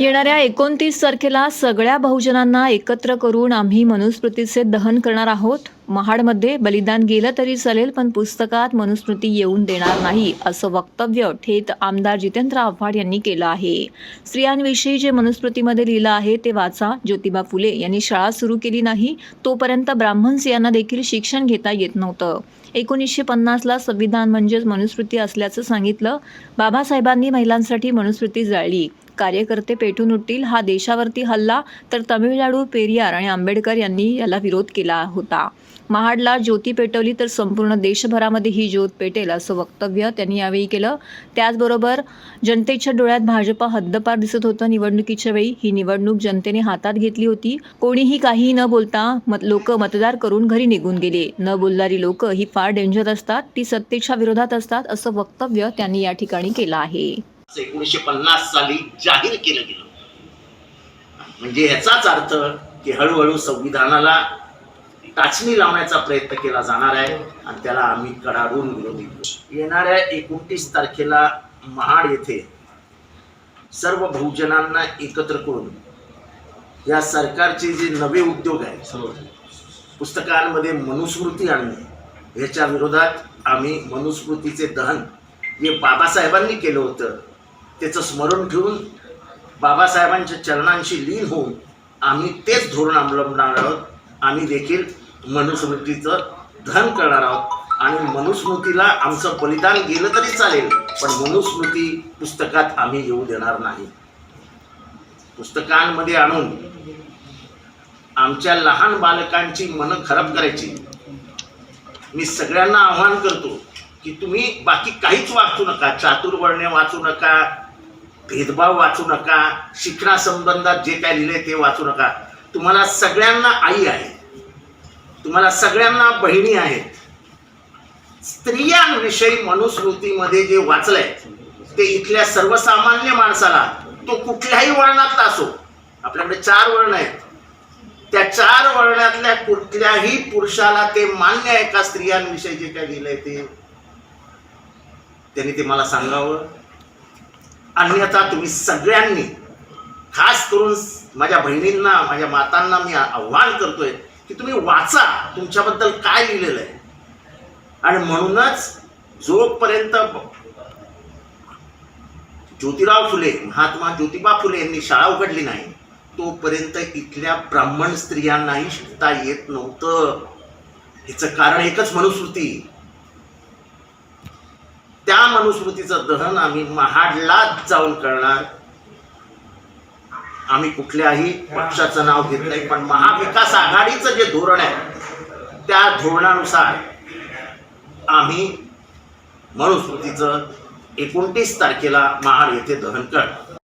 येणाऱ्या एकोणतीस तारखेला सगळ्या बहुजनांना एकत्र करून आम्ही मनुस्मृतीचे दहन करणार आहोत. महाडमध्ये बलिदान गेलं तरी चालेल पण पुस्तकात मनुस्मृती येऊन देणार नाही असं वक्तव्य ठेत आमदार जितेंद्र आव्हाड यांनी केलं आहे. स्त्रियांविषयी जे मनुस्मृतीमध्ये लिहिलं आहे ते वाचा. ज्योतिबा फुले यांनी शाळा सुरू केली नाही तोपर्यंत ब्राह्मण स्त्रियांना देखील शिक्षण घेता येत नव्हतं. एकोणीसशे पन्नासला संविधान म्हणजेच मनुस्मृती असल्याचं सांगितलं. बाबासाहेबांनी महिलांसाठी मनुस्मृती जाळली. कार्यकर्ते पेटून उठतील. हा देशावरती हल्ला तर तमिळनाडू पेरियार आणि आंबेडकर यांनी याला विरोध केला होता. महाडला ज्योती पेटवली तर संपूर्ण देशभरामध्ये ही ज्योत पेटेल असं वक्तव्य त्यांनी यावेळी केलं. त्याचबरोबर जनतेच्या डोळ्यात भाजपा हद्दपार दिसत होतं. निवडणुकीच्या वेळी ही निवडणूक जनतेने हातात घेतली होती. कोणीही काहीही न बोलता मत लोक मतदार करून घरी निघून गेले. न बोलणारी लोक ही फार डेंजर असतात. ती सत्तेच्या विरोधात असतात असं वक्तव्य त्यांनी या ठिकाणी केलं आहे. एकोणीसशे पन्नास साली जाहीर केलं गेलं म्हणजे ह्याचाच अर्थ की हळूहळू संविधानाला टाचणी लावण्याचा प्रयत्न केला जाणार आहे आणि त्याला आम्ही कडाडून विरोधी येणाऱ्या एकोणतीस तारखेला महाड येथे सर्व बहुजनांना एकत्र करून या सरकारचे जे नवे उद्योग आहेत पुस्तकांमध्ये मनुस्मृती आणणे ह्याच्या विरोधात आम्ही मनुस्मृतीचे दहन जे बाबासाहेबांनी केलं होतं त्याचं स्मरण ठेवून बाबासाहेबांच्या चरणांशी लीन होऊन आम्ही तेच धोरण अवलंबणार आहोत. आम्ही देखील मनुस्मृतीचं धन करणार आहोत. आणि मनुस्मृतीला आमचं बलिदान गेलं तरी चालेल पण मनुस्मृती पुस्तकात आम्ही येऊ देणार नाही. पुस्तकांमध्ये आणून आमच्या लहान बालकांची मनं खराब करायची. मी सगळ्यांना आव्हान करतो की तुम्ही बाकी काहीच वाचू नका चातुर्वर्ण्य वाचू नका भेदभाव वाचू नका शिक्षणासंबंधात जे काय लिहिले ते वाचू नका. तुम्हाला सगळ्यांना आई आहे. तुम्हाला सगळ्यांना बहिणी आहेत. स्त्रियांविषयी मनुस्मृतीमध्ये जे वाचलंय ते इथल्या सर्वसामान्य माणसाला तो कुठल्याही वळणातला असो आपल्याकडे चार वर्ण आहेत. त्या चार वर्णातल्या कुठल्याही पुरुषाला ते मान्य आहे का स्त्रियांविषयी जे काय लिहिलंय ते? त्यांनी ते मला सांगावं. अन्यथा तुम्ही सगळ्यांनी खास करून माझ्या बहिणींना माझ्या मातांना मी आव्हान करतोय की तुम्ही वाचा तुमच्याबद्दल काय लिहिलेलं आहे. आणि म्हणूनच जोपर्यंत ज्योतिराव फुले महात्मा ज्योतिबा फुले यांनी शाळा उघडली नाही तोपर्यंत इथल्या ब्राह्मण स्त्रियांनाही शिकता येत नव्हतं. हिचं कारण एकच मनुस्मृती त्या मनुस्मृतीचं दहन आम्ही महाडलाच जाऊन करणार. आम्ही कुठल्याही पक्षाचं नाव घेत नाही पण महाविकास आघाडीचं जे धोरण आहे त्या धोरणानुसार आम्ही मनुस्मृतीचं एकोणतीस तारखेला महाड येथे दहन करणार.